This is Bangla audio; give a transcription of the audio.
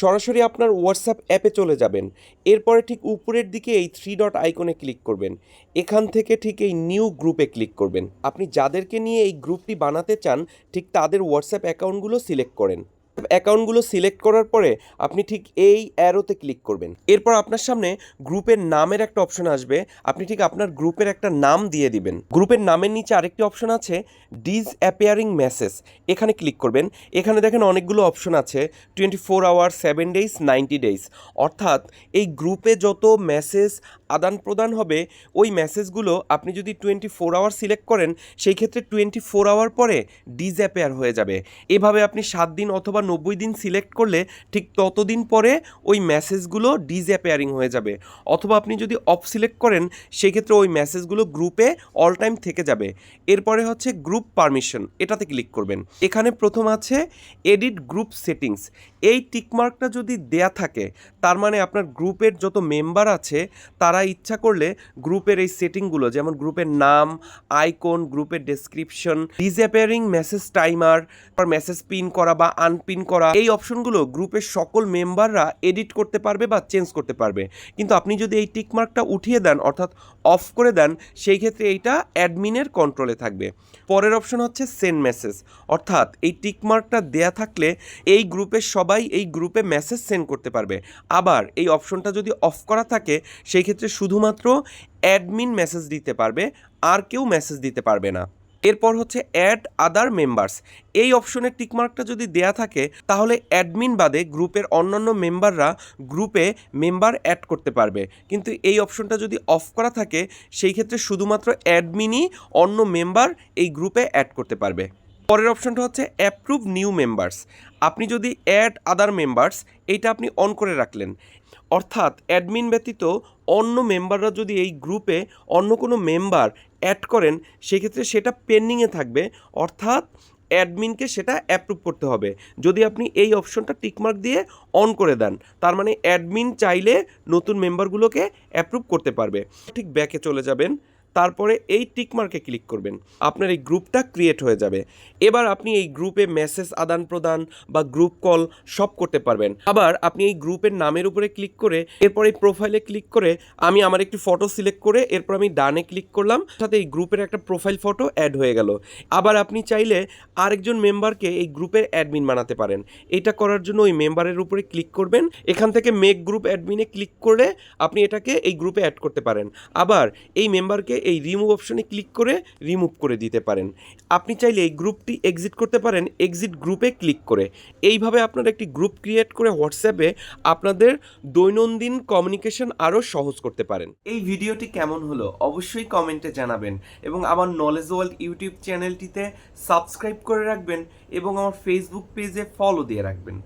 সরাসরি আপনার হোয়াটসঅ্যাপ অ্যাপে চলে যাবেন। এরপরে ঠিক উপরের দিকে এই থ্রি ডট আইকনে ক্লিক করবেন। এখান থেকে ঠিক এই নিউ গ্রুপে ক্লিক করবেন। আপনি যাদেরকে নিয়ে এই গ্রুপটি বানাতে চান, ঠিক তাদের হোয়াটসঅ্যাপ অ্যাকাউন্টগুলো সিলেক্ট করেন। অ্যাকাউন্টগুলো সিলেক্ট করার পরে আপনি ঠিক এই অ্যারোতে ক্লিক করবেন। এরপর আপনার সামনে গ্রুপের নামের একটা অপশন আসবে। আপনি ঠিক আপনার গ্রুপের একটা নাম দিয়ে দিবেন। গ্রুপের নামের নিচে আরেকটি অপশন আছে ডিজ অ্যাপিয়ারিং মেসেজ এখানে ক্লিক করবেন। এখানে দেখেন অনেকগুলো অপশন আছে twenty four hour seven days ninety days অর্থাৎ এই গ্রুপে যত মেসেজ আদান প্রদান হবে, ওই মেসেজগুলো আপনি যদি টোয়েন্টি ফোর আওয়ার সিলেক্ট করেন, সেই ক্ষেত্রে টোয়েন্টি ফোর আওয়ার পরে ডিজ্যাপেয়ার হয়ে যাবে। এভাবে আপনি সাত দিন অথবা নব্বই দিন সিলেক্ট করলে ঠিক ততদিন পরে ওই মেসেজগুলো ডিজ্যাপেয়ারিং হয়ে যাবে। অথবা আপনি যদি অফ সিলেক্ট করেন, সেক্ষেত্রে ওই মেসেজগুলো গ্রুপে অল টাইম থেকে যাবে। এরপরে হচ্ছে গ্রুপ পারমিশন, এটাতে ক্লিক করবেন। এখানে প্রথম আছে এডিট গ্রুপ সেটিংস। এই টিকমার্কটা যদি দেয়া থাকে, তার মানে আপনার গ্রুপের যত মেম্বার আছে, তারা ইচ্ছা করলে গ্রুপের এই সেটিংগুলো, যেমন গ্রুপের নাম, আইকন, গ্রুপের description, disappearing message timer message pin করা বা আনপিন করা, এই অপশনগুলো গ্রুপের সকল মেম্বাররা এডিট করতে পারবে বা চেঞ্জ করতে পারবে। কিন্তু আপনি যদি এই টিকমার্কটা উঠিয়ে দেন, অর্থাৎ অফ করে দেন, সেই ক্ষেত্রে এইটা অ্যাডমিনের কন্ট্রোলে থাকবে। পরের অপশন হচ্ছে সেন্ড মেসেজ। অর্থাৎ এই টিকমার্কটা দেয়া থাকলে এই গ্রুপের সবাই এই গ্রুপে মেসেজ সেন্ড করতে পারবে। আবার এই অপশনটা যদি অফ করা থাকে, সেই ক্ষেত্রে শুধুমাত্র অ্যাডমিন মেসেজ দিতে পারবে, আর কেউ মেসেজ দিতে পারবে না। এরপর হচ্ছে অ্যাড আদার মেম্বার্স এই অপশনের টিকমার্কটা যদি দেয়া থাকে, তাহলে অ্যাডমিন বাদে গ্রুপের অন্যান্য মেম্বাররা গ্রুপে মেম্বার অ্যাড করতে পারবে। কিন্তু এই অপশনটা যদি অফ করা থাকে, সেই ক্ষেত্রে শুধুমাত্র অ্যাডমিনই অন্য মেম্বার এই গ্রুপে অ্যাড করতে পারবে। পরের অপশনটা হচ্ছে অ্যাপ্রুভ নিউ মেম্বার্স আপনি যদি অ্যাড আদার মেম্বার্স এইটা আপনি অন করে রাখলেন। অর্থাৎ অ্যাডমিন ব্যতীত অন্য মেম্বাররা যদি এই গ্রুপে অন্য কোনো মেম্বার অ্যাড করেন, সেক্ষেত্রে সেটা পেন্ডিংয়ে থাকবে। অর্থাৎ অ্যাডমিনকে সেটা অ্যাপ্রুভ করতে হবে। যদি আপনি এই অপশনটা টিকমার্ক দিয়ে অন করে দেন, তার মানে অ্যাডমিন চাইলে নতুন মেম্বারগুলোকে অ্যাপ্রুভ করতে পারবে। ঠিক ব্যাকে চলে যাবেন। তারপরে এই টিকমার্কে ক্লিক করবেন। আপনার এই গ্রুপটা ক্রিয়েট হয়ে যাবে। এবার আপনি এই গ্রুপে মেসেজ আদান প্রদান বা গ্রুপ কল সব করতে পারবেন। আবার আপনি এই গ্রুপের নামের উপরে ক্লিক করে, এরপর এই প্রোফাইলে ক্লিক করে, আমি আমার একটি ফটো সিলেক্ট করে, এরপর আমি ডানে ক্লিক করলাম, সাথে এই গ্রুপের একটা প্রোফাইল ফটো অ্যাড হয়ে গেল। আবার আপনি চাইলে আরেকজন মেম্বারকে এই গ্রুপের অ্যাডমিন বানাতে পারেন। এটা করার জন্য ওই মেম্বারের উপরে ক্লিক করবেন। এখান থেকে মেক গ্রুপ অ্যাডমিনে ক্লিক করে আপনি এটাকে এই গ্রুপে অ্যাড করতে পারেন। আবার এই মেম্বারকে এই রিমুভ অপশনে ক্লিক করে রিমুভ করে দিতে পারেন। আপনি চাইলে এই গ্রুপটি এক্সিট করতে পারেন এক্সিট গ্রুপে ক্লিক করে। এইভাবে আপনারা একটি গ্রুপ ক্রিয়েট করে হোয়াটসঅ্যাপে আপনাদের দৈনন্দিন কমিউনিকেশন আরও সহজ করতে পারেন। এই ভিডিওটি কেমন হলো অবশ্যই কমেন্টে জানাবেন এবং আমার নলেজ ওয়ার্ল্ড ইউটিউব চ্যানেলটিতে সাবস্ক্রাইব করে রাখবেন এবং আমার ফেসবুক পেজে ফলো দিয়ে রাখবেন।